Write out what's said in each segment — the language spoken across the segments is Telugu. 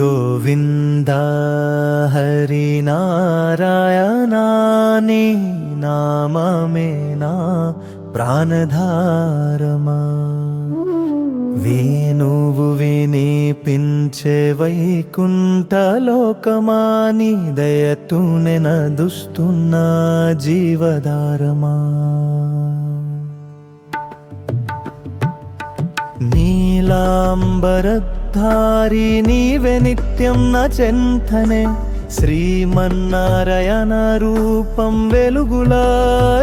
గోవింద హరి నారాయణాని నా ప్రాణధారమా వేణువు వినిపించే వైకుంఠలోకమాని దయతూనె దుస్తున్న జీవధారమా ఆధారి నీవే నిత్యం నా చెంతనే. శ్రీమన్నారాయణ రూపం వెలుగుల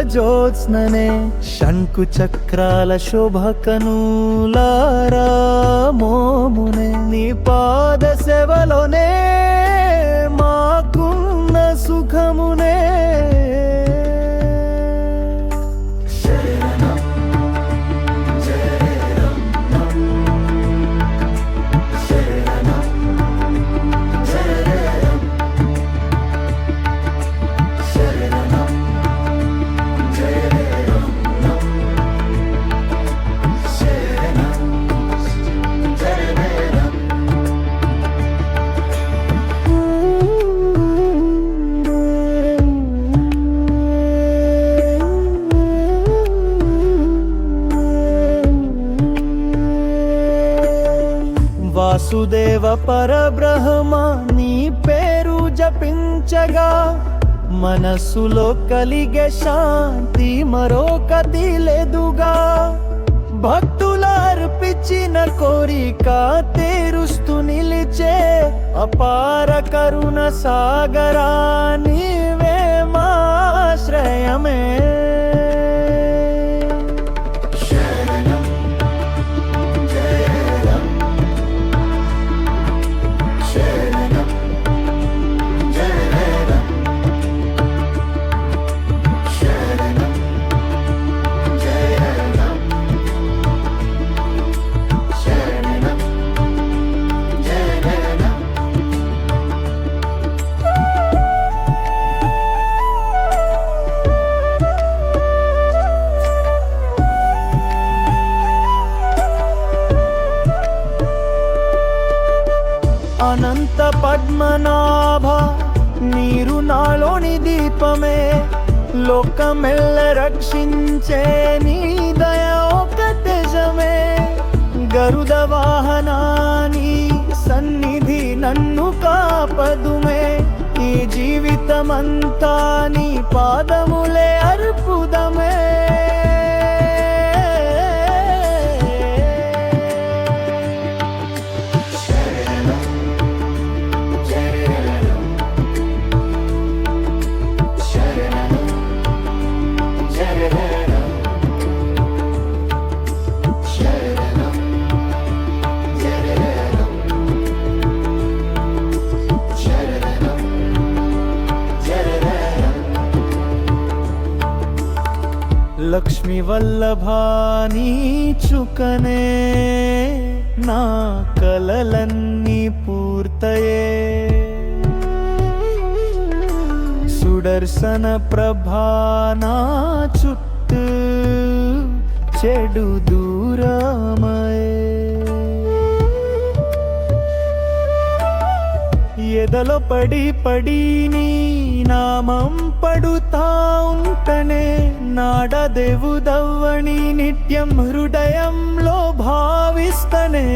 జ్యోత్స్ననే. శంకు చక్రాల శోభకనులారా మోమునే. నీ పా వాసుదేవ పరబ్రహ్మ నీ పేరు జపించగా. మనస్సులో కలిగే శాంతి మరొకటి లేదుగా. భక్తుల అర్పించిన కోరిక తీరుస్తూ నిలిచే అపార కరుణ సాగరా నీవే అనంత పద్మనాభ నీరు నాలోని దీపమే. లోకమెల్ల రక్షించే నీ దయ ఒక తెజమే. గరుడ వాహనాని సన్నిధి నన్ను కాపదుమే. ఈ జీవితమంతా నీ పాదములే అర్పుదమే. लक्ष्मी वल्लभानी चुकने ना कललन्नी पूर्तये। దర్శన ప్రభానా చుట్టూ చెడు దూరమయే. ఎదలో పడి పడి నీ నామం పడుతా ఉంటనే నాడదేవుదవ్వని నిత్యం హృదయంలో భావిస్తనే.